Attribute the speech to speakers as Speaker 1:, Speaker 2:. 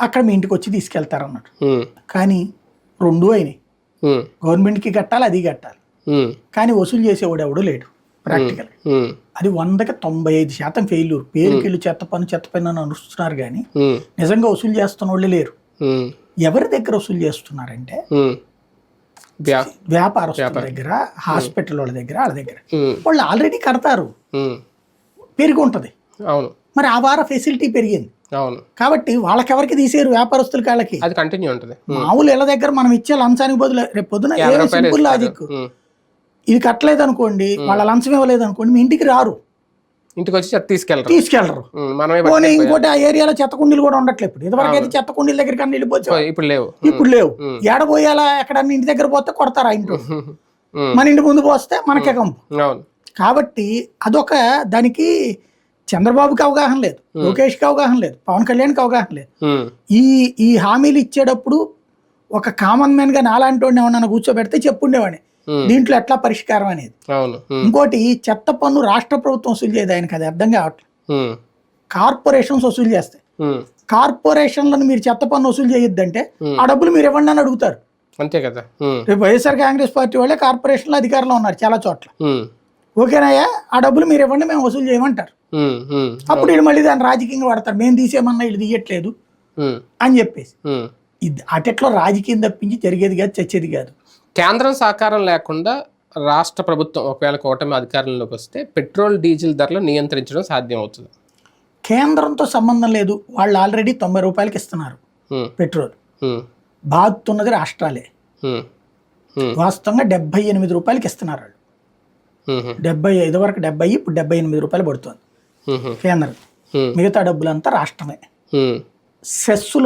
Speaker 1: అక్కడ మీ ఇంటికి వచ్చి తీసుకెళ్తారు అన్నాడు కానీ రెండు అయినాయి. గవర్నమెంట్కి కట్టాలి అది కట్టాలి. కానీ వసూలు చేసేవాడు ఎవడు లేడు ప్రాక్టికల్. అది వందకి తొంభై ఐదు శాతం ఫెయిల్యూర్. పేరుకి వెళ్ళి చెత్త పన్ను చెత్త పన్ను అని అనుస్తున్నారు కానీ నిజంగా వసూలు చేస్తున్న వాళ్ళే లేరు. ఎవరి దగ్గర వసూలు చేస్తున్నారంటే వ్యాపారస్తుల దగ్గర హాస్పిటల్ వాళ్ళ దగ్గర వాళ్ళ దగ్గర. వాళ్ళు ఆల్రెడీ కడతారు. పెరిగి ఉంటుంది. మరి ఆ వార ఫెసిలిటీ పెరిగింది.
Speaker 2: అవును.
Speaker 1: కాబట్టి వాళ్ళకెవరికి తీసేరు వ్యాపారస్తులకి వాళ్ళకి
Speaker 2: అది కంటిన్యూ ఉంటుంది.
Speaker 1: మామూలు ఇళ్ళ దగ్గర మనం ఇచ్చే లంచానికి బదులు రేపు పొద్దున సింపుల్. లాజిక్. ఇది కట్టలేదు అనుకోండి వాళ్ళ లంచం ఇవ్వలేదు అనుకోండి మీ ఇంటికి రారు.
Speaker 2: ఇంటికి వచ్చి ఉమ్, మనమే
Speaker 1: పోనీ. ఇంకోటి ఆ ఏరియాలో చెత్త కుండీలు కూడా ఉండట్లేదు ఇప్పుడు. ఇదివరకు అయితే చెత్త కుండీల దగ్గరికి అన్ని వెళ్ళిపోవచ్చు
Speaker 2: ఇప్పుడు లేవు.
Speaker 1: ఇప్పుడు లేవు. ఏడబోయాలా ఎక్కడన్నా ఇంటి దగ్గర పోతే కొడతారు ఆ మన ఇంటి ముందు పోస్తే మనకే కంపు. కాబట్టి అదొక దానికి చంద్రబాబుకి అవగాహన లేదు లోకేష్కి అవగాహన లేదు పవన్ కళ్యాణ్కి అవగాహన లేదు. ఈ ఈ హామీలు ఇచ్చేటప్పుడు ఒక కామన్ మ్యాన్గా నాలాంటి వాడిని ఏమన్నా కూర్చోబెడితే చెప్పుండేవాడిని. దీంట్లో ఎట్లా పరిష్కారం అనేది? ఇంకోటి చెత్త పన్ను రాష్ట్ర ప్రభుత్వం వసూలు చేయదు ఆయనకి అది అర్థం కావట్లేదు కార్పొరేషన్స్ వసూలు చేస్తాయి. కార్పొరేషన్లను మీరు చెత్త పన్ను వసూలు చేయొద్దంటే ఆ డబ్బులు మీరు ఇవ్వండి అని అడుగుతారు.
Speaker 2: అంతే కదా.
Speaker 1: రేపు వైఎస్ఆర్ కాంగ్రెస్ పార్టీ వాళ్ళే కార్పొరేషన్లో అధికారంలో ఉన్నారు చాలా చోట్ల. ఓకేనాయా? ఆ డబ్బులు మీరు ఇవ్వండి మేము వసూలు చేయమంటారు. అప్పుడు మళ్ళీ దాన్ని రాజకీయంగా వాడతారు మేము తీసేయమన్నా వీళ్ళు తీయట్లేదు అని చెప్పేసి. ఇది అటెట్లో రాజకీయం తప్పించి జరిగేది కాదు చచ్చేది కాదు.
Speaker 2: కేంద్రం సహకారం లేకుండా రాష్ట్ర ప్రభుత్వం ఒకవేళ కూటమి అధికారంలోకి వస్తే పెట్రోల్ డీజిల్ ధరలు నియంత్రించడం సాధ్యం అవుతుంది
Speaker 1: కేంద్రంతో సంబంధం లేదు. వాళ్ళు ఆల్రెడీ తొంభై రూపాయలకి ఇస్తున్నారు పెట్రోల్.
Speaker 2: ఉమ్,
Speaker 1: బాగుతున్నది రాష్ట్రాలే వాస్తవంగా డెబ్బై ఎనిమిది రూపాయలకి ఇస్తున్నారు వాళ్ళు. డెబ్బై ఐదు వరకు డెబ్బై ఇప్పుడు డెబ్బై ఎనిమిది రూపాయలు పడుతుంది. కేంద్రం. మిగతా డబ్బులంతా రాష్ట్రమే. సెస్సులు